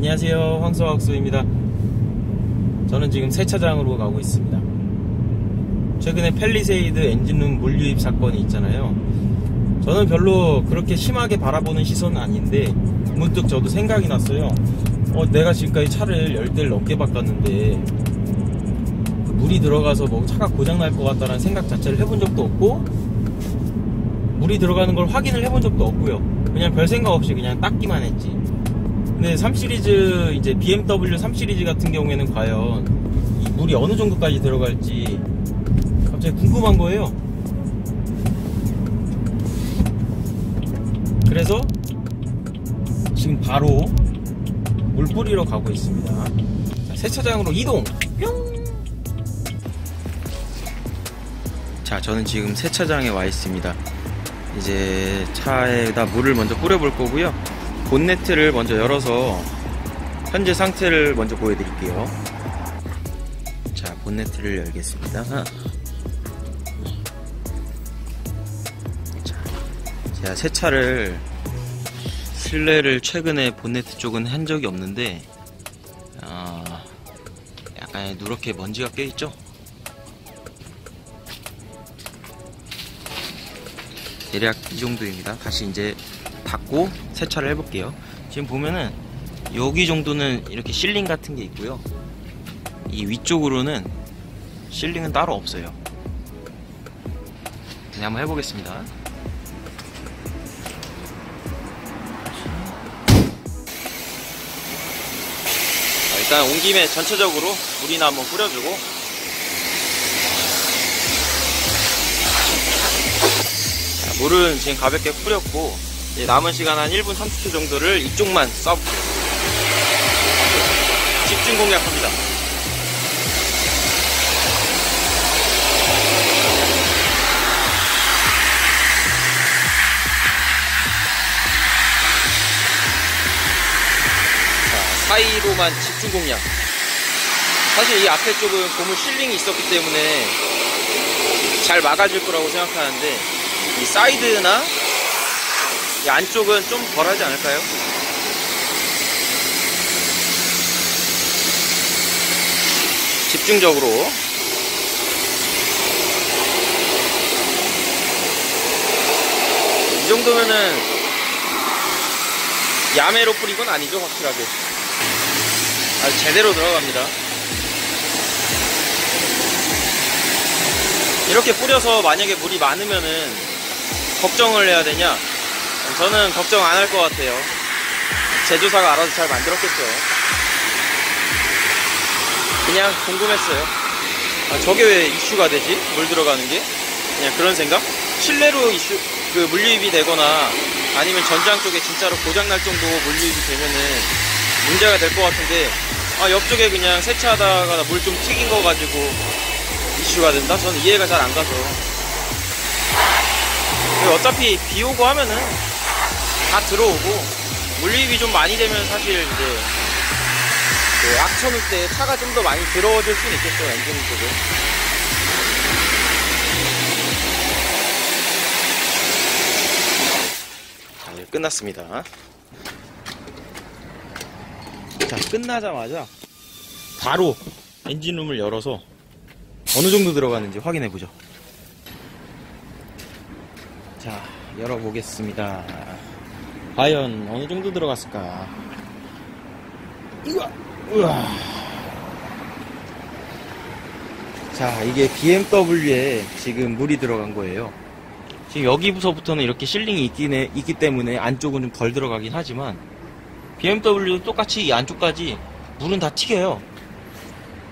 안녕하세요. 황소학수입니다. 저는 지금 세차장으로 가고 있습니다. 최근에 펠리세이드 엔진룸 물유입 사건이 있잖아요. 저는 별로 그렇게 심하게 바라보는 시선은 아닌데 문득 저도 생각이 났어요. 어, 내가 지금까지 차를 10대를 넘게 바꿨는데 물이 들어가서 뭐 차가 고장날 것 같다는 생각 자체를 해본 적도 없고 물이 들어가는 걸 확인을 해본 적도 없고요. 그냥 별 생각 없이 그냥 닦기만 했지 근데 3시리즈 이제 BMW 3시리즈 같은 경우에는 과연 이 물이 어느 정도까지 들어갈지 갑자기 궁금한 거예요. 그래서 지금 바로 물 뿌리러 가고 있습니다. 자, 세차장으로 이동. 뿅. 자, 저는 지금 세차장에 와 있습니다. 이제 차에다 물을 먼저 뿌려볼 거고요. 본네트를 먼저 열어서 현재 상태를 먼저 보여드릴게요. 자, 본네트를 열겠습니다. 자, 제가 세차를 실내를 최근에 본네트 쪽은 한 적이 없는데 어, 약간 누렇게 먼지가 껴있죠? 대략 이 정도입니다. 다시 이제 닫고 세차를 해볼게요. 지금 보면은 여기 정도는 이렇게 실링 같은 게 있고요. 이 위쪽으로는 실링은 따로 없어요. 그냥 한번 해보겠습니다. 일단 온 김에 전체적으로 물이나 한번 뿌려주고 자, 물은 지금 가볍게 뿌렸고 남은 시간 한 1분 30초 정도를 이쪽만 쏴볼게요. 집중 공략합니다. 자, 사이로만 집중 공략. 사실 이 앞에 쪽은 고무 실링이 있었기 때문에 잘 막아줄 거라고 생각하는데 이 사이드나 이 안쪽은 좀 덜하지 않을까요? 집중적으로. 이 정도면은 야매로 뿌린 건 아니죠 확실하게. 아주 제대로 들어갑니다. 이렇게 뿌려서 만약에 물이 많으면은 걱정을 해야 되냐 저는 걱정 안 할 것 같아요. 제조사가 알아서 잘 만들었겠죠. 그냥 궁금했어요. 아, 저게 왜 이슈가 되지? 물 들어가는 게? 그냥 그런 생각? 실내로 이슈, 그 물유입이 되거나 아니면 전장 쪽에 진짜로 고장날 정도 물유입이 되면은 문제가 될 것 같은데 아, 옆쪽에 그냥 세차하다가 물 좀 튀긴 거 가지고 이슈가 된다? 저는 이해가 잘 안 가서. 어차피 비 오고 하면은 다 들어오고 물리입이 좀 많이 되면 사실 이제 그 악천후 때 차가 좀 더 많이 들어워질 수는 있겠죠 엔진 쪽에 자 이제 끝났습니다. 자 끝나자마자 바로 엔진룸을 열어서 어느 정도 들어가는지 확인해 보죠. 자 열어보겠습니다 과연 어느 정도 들어갔을까? 우와, 우와. 자, 이게 BMW에 지금 물이 들어간 거예요. 지금 여기서부터는 이렇게 실링이 있긴 해, 있기 때문에 안쪽은 좀 덜 들어가긴 하지만 BMW도 똑같이 이 안쪽까지 물은 다 튀겨요.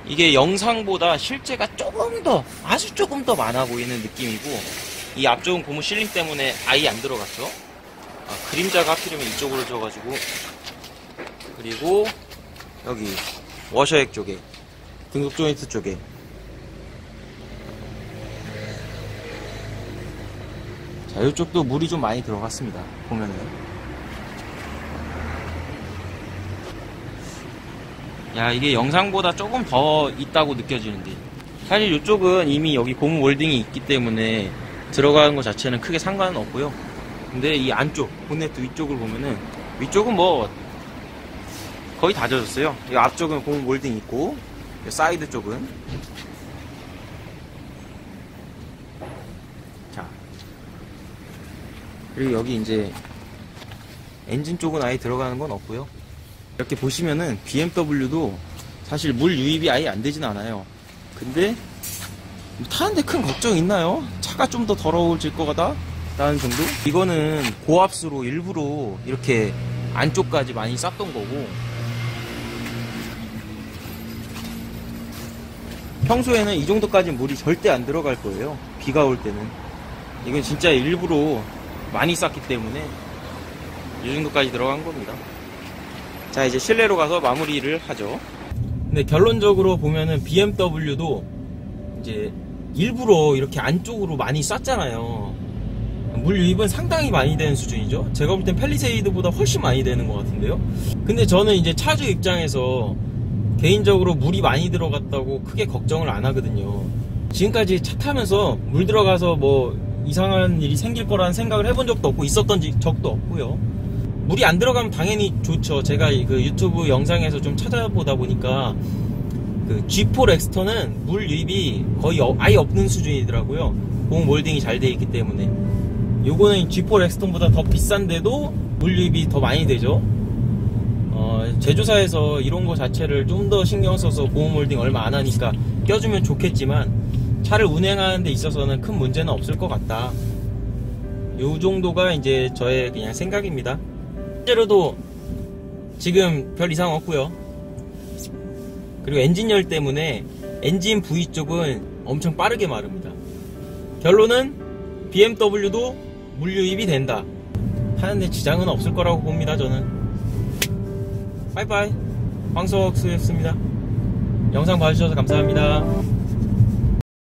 이게 영상보다 실제가 조금 더, 아주 조금 더 많아 보이는 느낌이고 이 앞쪽은 고무 실링 때문에 아예 안 들어갔죠. 아, 그림자가 하필이면 이쪽으로 져가지고. 그리고 여기 워셔액 쪽에 등속 조인트 쪽에. 자 이쪽도 물이 좀 많이 들어갔습니다 보면은. 야 이게 영상보다 조금 더 있다고 느껴지는데. 사실 이쪽은 이미 여기 고무 월딩이 있기 때문에 들어가는 것 자체는 크게 상관은 없고요 근데 이 안쪽 본네트 위쪽을 보면은 위쪽은 뭐 거의 다 젖었어요. 이 앞쪽은 고무 몰딩 있고 이 사이드 쪽은 자 그리고 여기 이제 엔진 쪽은 아예 들어가는 건 없고요. 이렇게 보시면은 BMW도 사실 물 유입이 아예 안 되진 않아요. 근데 타는데 큰 걱정 있나요? 차가 좀 더 더러워질 것 같다? 라는 정도? 이거는 고압수로 일부러 이렇게 안쪽까지 많이 쌌던 거고 평소에는 이 정도까지 물이 절대 안 들어갈 거예요. 비가 올 때는. 이건 진짜 일부러 많이 쌌기 때문에 이 정도까지 들어간 겁니다. 자, 이제 실내로 가서 마무리를 하죠. 근데 결론적으로 보면은 BMW도 이제 일부러 이렇게 안쪽으로 많이 쌌잖아요. 물 유입은 상당히 많이 되는 수준이죠. 제가 볼땐 펠리세이드보다 훨씬 많이 되는 것 같은데요. 근데 저는 이제 차주 입장에서 개인적으로 물이 많이 들어갔다고 크게 걱정을 안 하거든요. 지금까지 차 타면서 물 들어가서 뭐 이상한 일이 생길 거라는 생각을 해본 적도 없고 있었던 지- 적도 없고요. 물이 안 들어가면 당연히 좋죠. 제가 그 유튜브 영상에서 좀 찾아보다 보니까 그 G4 렉스터는 물 유입이 거의 어- 아예 없는 수준이더라고요. 고무 몰딩이 잘 돼 있기 때문에. 요거는 G4 렉스턴보다 더 비싼데도 물 유입이 더 많이 되죠. 어, 제조사에서 이런 거 자체를 좀 더 신경 써서 고무 몰딩 얼마 안 하니까 껴주면 좋겠지만 차를 운행하는 데 있어서는 큰 문제는 없을 것 같다. 요 정도가 이제 저의 그냥 생각입니다. 실제로도 지금 별 이상 없고요. 그리고 엔진열 때문에 엔진 부위 쪽은 엄청 빠르게 마릅니다. 결론은 BMW도 물 유입이 된다. 하는데 지장은 없을 거라고 봅니다, 저는. 빠이빠이. 황석수였습니다. 영상 봐주셔서 감사합니다.